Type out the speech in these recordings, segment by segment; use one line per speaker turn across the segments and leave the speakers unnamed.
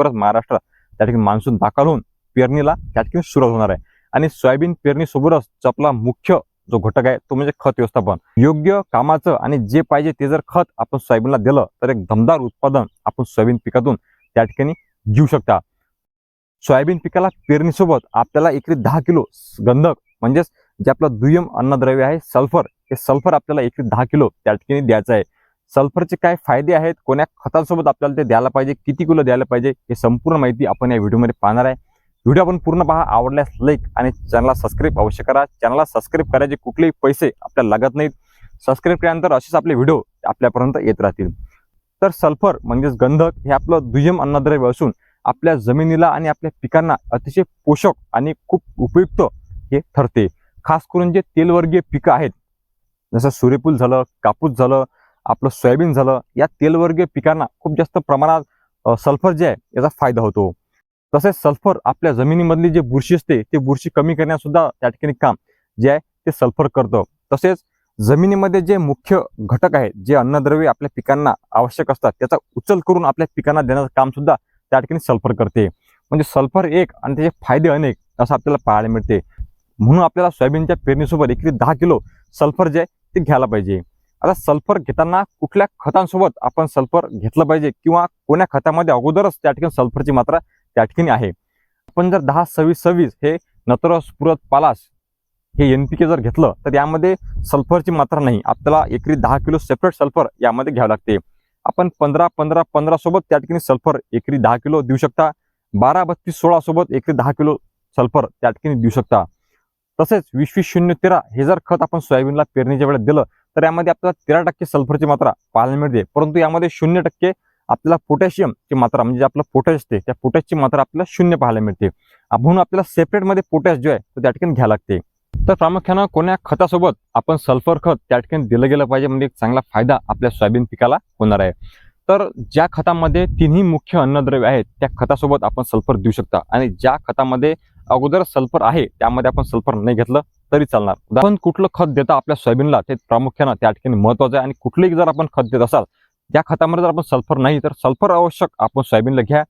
लवकरच महाराष्ट्रात त्या ठिकाणी मान्सून दाखल होऊन पेरणीला त्या ठिकाणी सुरुवात होणार आहे. आणि सोयाबीन पेरणीसोबतच आपला मुख्य जो घटक आहे तो म्हणजे खत व्यवस्थापन. योग्य कामाचं आणि जे पाहिजे ते जर खत आपण सोयाबीनला दिलं तर एक दमदार उत्पादन आपण सोयाबीन पिकातून त्या ठिकाणी घेऊ शकता. सोयाबीन पिकाला पेरणीसोबत आपल्याला एकरी दहा किलो गंधक म्हणजेच जे आपलं दुय्यम अन्नद्रव्य आहे सल्फर हे सल्फर आपल्याला एकरी दहा किलो त्या ठिकाणी द्यायचं आहे. सल्फरचे काय फायदे आहेत? कोण्या खतांसोबत आपल्याला ते द्यायला पाहिजे? किती किलो द्यायला पाहिजे? हे संपूर्ण माहिती आपण या व्हिडिओमध्ये पाहणार आहे. व्हिडिओ आपण पूर्ण पहा आवडल्यास लाईक आणि चॅनलला सबस्क्राईब अवश्य करा. चॅनलला सबस्क्राईब करायचे कुठलेही पैसे आपल्याला लागत नाहीत. सबस्क्राईब केल्यानंतर असेच आपले व्हिडिओ आपल्यापर्यंत येत राहतील. तर सल्फर म्हणजेच गंधक हे आपलं दुय्यम अन्नद्रव्य असून आपल्या जमिनीला आणि आपल्या पिकांना अतिशय पोषक आणि खूप उपयुक्त हे ठरते. खास करून जे तेलवर्गीय पिकं आहेत जसं सूर्यफूल झालं कापूस झालं आपलं सोयाबीन झालं या तेलवर्गीय पिकांना खूप जास्त प्रमाणात सल्फर जे आहे याचा फायदा होतो. तसेच सल्फर आपल्या जमिनीमधली जे बुरशी असते ते बुरशी कमी करण्यासुद्धा त्या ठिकाणी काम जे आहे ते सल्फर करतं. तसेच जमिनीमध्ये जे मुख्य घटक आहेत जे अन्नद्रव्य आपल्या पिकांना आवश्यक असतात त्याचा उचल करून आपल्या पिकांना देण्याचं काम सुद्धा त्या ठिकाणी सल्फर करते. म्हणजे सल्फर एक आणि त्याचे फायदे अनेक असं आपल्याला पाहायला मिळते. म्हणून आपल्याला सोयाबीनच्या पेरणीसोबत एकरी दहा किलो सल्फर जे आहे ते घ्यायला पाहिजे. आता सल्फर घेताना कुठल्या खतांसोबत आपण सल्फर घेतलं पाहिजे किंवा कोण्या खतामध्ये अगोदरच त्या ठिकाणी सल्फरची मात्रा त्या ठिकाणी आहे? आपण जर दहा सव्वीस सव्वीस हे नत्रस पुरत पालास हे एन पी के जर घेतलं तर यामध्ये सल्फरची मात्रा नाही. आपल्याला एकरी दहा किलो सेपरेट सल्फर यामध्ये घ्यावं लागते. आपण पंधरा पंधरा पंधरा सोबत त्या ठिकाणी सल्फर एकरी दहा किलो देऊ शकता. बारा बत्तीस सोळा सोबत एकरी दहा किलो सल्फर त्या ठिकाणी देऊ शकता. तसेच वीस वीस शून्य तेरा हे जर खत आपण सोयाबीनला पेरणीच्या वेळेत दिलं तर यामध्ये आपल्याला तेरा टक्के सल्फरची मात्रा पाहायला मिळते. परंतु यामध्ये शून्य टक्के आपल्याला पोटॅशियमची मात्रा म्हणजे आपलं पोटॅश असते त्या पोटॅशची मात्रा आपल्याला शून्य पाहायला मिळते. म्हणून आपल्याला सेपरेटमध्ये पोटॅश जो आहे तो त्या ठिकाणी घ्यायला लागते. तर प्रामुख्यानं कोण्या खतासोबत आपण सल्फर खत त्या ठिकाणी दिलं गेलं पाहिजे म्हणजे एक चांगला फायदा आपल्या सोयाबीन पिकाला होणार आहे. तर ज्या खतामध्ये तिन्ही मुख्य अन्नद्रव्य आहेत त्या खतासोबत आपण सल्फर देऊ शकता. आणि ज्या खतामध्ये अगोदर सल्फर आहे त्यामध्ये आपण सल्फर नाही घेतलं तरी चालणार. आपण कुठलं खत देता आपल्या सोयाबीनला ते प्रामुख्यानं त्या ठिकाणी महत्वाचं आहे. आणि कुठलंही जर आपण खत देत असाल त्या खतामध्ये जर आपण सल्फर नाही तर सल्फर आवश्यक आपण सोयाबीनला घ्या.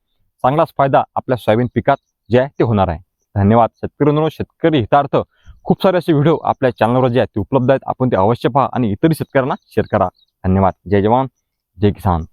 चांगलाच फायदा आपल्या सोयाबीन पिकात जे आहे ते होणार आहे. धन्यवाद. शेतकरी शेतकरी हितार्थ खूप सारे असे व्हिडिओ आपल्या चॅनलवर जे आहेत ते उपलब्ध आहेत. आपण ते अवश्य पहा आणि इतरही शेतकऱ्यांना शेअर करा. धन्यवाद. जय जवान. जय किसान.